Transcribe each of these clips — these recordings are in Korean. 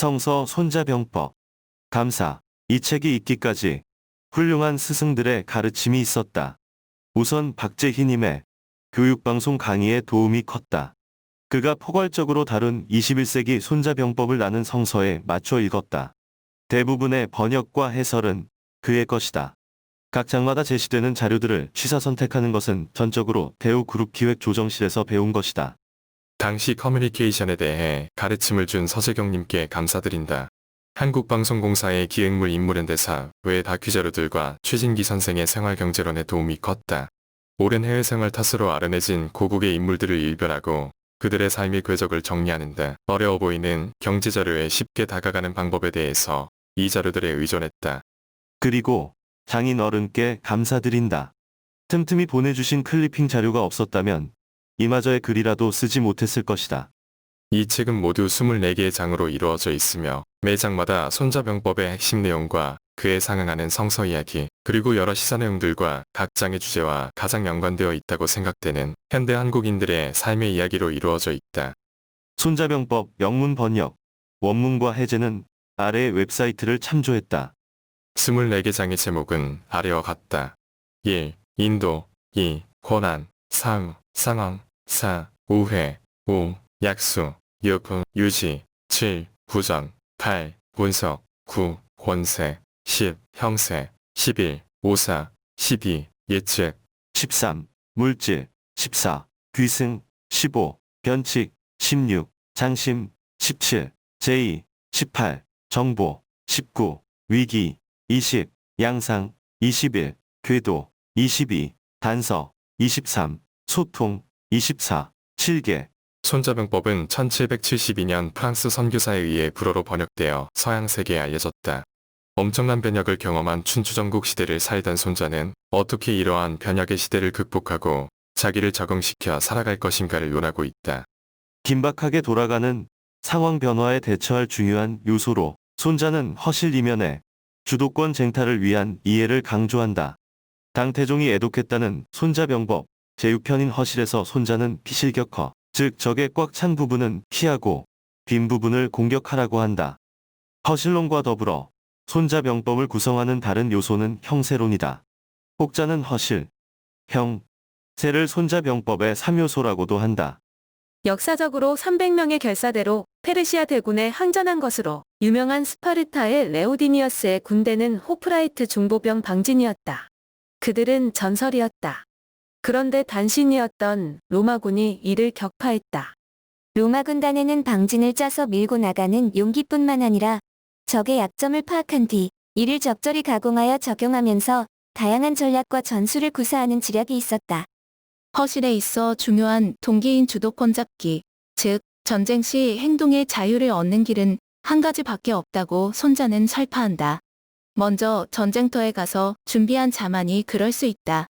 성서 손자병법, 감사, 이 책이 있기까지 훌륭한 스승들의 가르침이 있었다. 우선 박재희님의 교육방송 강의에 도움이 컸다. 그가 포괄적으로 다룬 21세기 손자병법을 나는 성서에 맞춰 읽었다. 대부분의 번역과 해설은 그의 것이다. 각 장마다 제시되는 자료들을 취사 선택하는 것은 전적으로 대우 그룹 기획 조정실에서 배운 것이다. 당시 커뮤니케이션에 대해 가르침을 준 서재경님께 감사드린다. 한국방송공사의 기획물 인물연대사 외 다큐 자료들과 최진기 선생의 생활경제론에 도움이 컸다. 오랜 해외 생활 탓으로 아른해진 고국의 인물들을 일별하고 그들의 삶의 궤적을 정리하는데 어려워 보이는 경제 자료에 쉽게 다가가는 방법에 대해서 이 자료들에 의존했다. 그리고 장인 어른께 감사드린다. 틈틈이 보내주신 클리핑 자료가 없었다면 이마저의 글이라도 쓰지 못했을 것이다. 이 책은 모두 24개의 장으로 이루어져 있으며 매 장마다 손자병법의 핵심 내용과 그에 상응하는 성서 이야기, 그리고 여러 시사 내용들과 각 장의 주제와 가장 연관되어 있다고 생각되는 현대 한국인들의 삶의 이야기로 이루어져 있다. 손자병법 영문 번역, 원문과 해제는 아래의 웹사이트를 참조했다. 24개 장의 제목은 아래와 같다. 1. 인도 2. 고난 3. 상황 4. 우회 5. 약수 6. 유지 7. 부전 8. 분석 9. 권세 10. 형세 11. 오사 12. 예측 13. 물질 14. 귀승 15. 변칙 16. 장심 17. 제의 18. 정보 19. 위기 20. 양상 21. 궤도 22. 단서 23. 소통 24. 7개 손자병법은 1772년 프랑스 선교사에 의해 불어로 번역되어 서양 세계에 알려졌다. 엄청난 변혁을 경험한 춘추전국 시대를 살던 손자는 어떻게 이러한 변혁의 시대를 극복하고 자기를 적응시켜 살아갈 것인가를 논하고 있다. 긴박하게 돌아가는 상황 변화에 대처할 중요한 요소로 손자는 허실 이면에 주도권 쟁탈을 위한 이해를 강조한다. 당태종이 애독했다는 손자병법 제6편인 허실에서 손자는 피실격허, 즉 적의 꽉 찬 부분은 피하고 빈 부분을 공격하라고 한다. 허실론과 더불어 손자 병법을 구성하는 다른 요소는 형세론이다. 혹자는 허실, 형, 세를 손자 병법의 3요소라고도 한다. 역사적으로 300명의 결사대로 페르시아 대군에 항전한 것으로 유명한 스파르타의 레오디니어스의 군대는 호프라이트 중보병 방진이었다. 그들은 전설이었다. 그런데 단신이었던 로마군이 이를 격파했다. 로마 군단에는 방진을 짜서 밀고 나가는 용기뿐만 아니라 적의 약점을 파악한 뒤 이를 적절히 가공하여 적용하면서 다양한 전략과 전술을 구사하는 지략이 있었다. 허실에 있어 중요한 동기인 주도권 잡기, 즉 전쟁 시 행동의 자유를 얻는 길은 한 가지밖에 없다고 손자는 설파한다. 먼저 전쟁터에 가서 준비한 자만이 그럴 수 있다.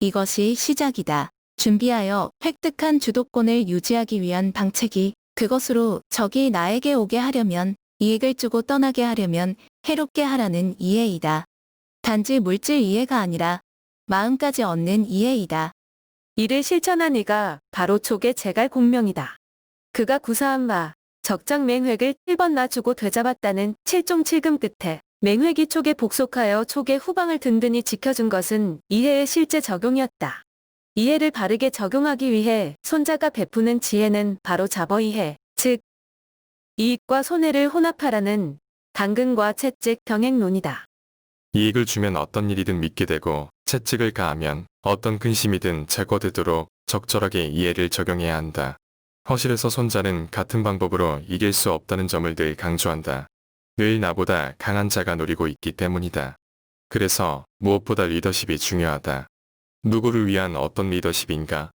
이것이 시작이다. 준비하여 획득한 주도권을 유지하기 위한 방책이 그것으로 적이 나에게 오게 하려면 이익을 주고 떠나게 하려면 해롭게 하라는 이해이다. 단지 물질 이해가 아니라 마음까지 얻는 이해이다. 이를 실천한 이가 바로 촉의 제갈 공명이다. 그가 구사한 마, 적장 맹획을 1번 놔주고 되잡았다는 7종 7금 끝에 맹획이 촉에 복속하여 촉의 후방을 든든히 지켜준 것은 이해의 실제 적용이었다. 이해를 바르게 적용하기 위해 손자가 베푸는 지혜는 바로 자버이해, 즉 이익과 손해를 혼합하라는 당근과 채찍 병행론이다. 이익을 주면 어떤 일이든 믿게 되고 채찍을 가하면 어떤 근심이든 제거되도록 적절하게 이해를 적용해야 한다. 허실에서 손자는 같은 방법으로 이길 수 없다는 점을 늘 강조한다. 늘 나보다 강한 자가 노리고 있기 때문이다. 그래서 무엇보다 리더십이 중요하다. 누구를 위한 어떤 리더십인가?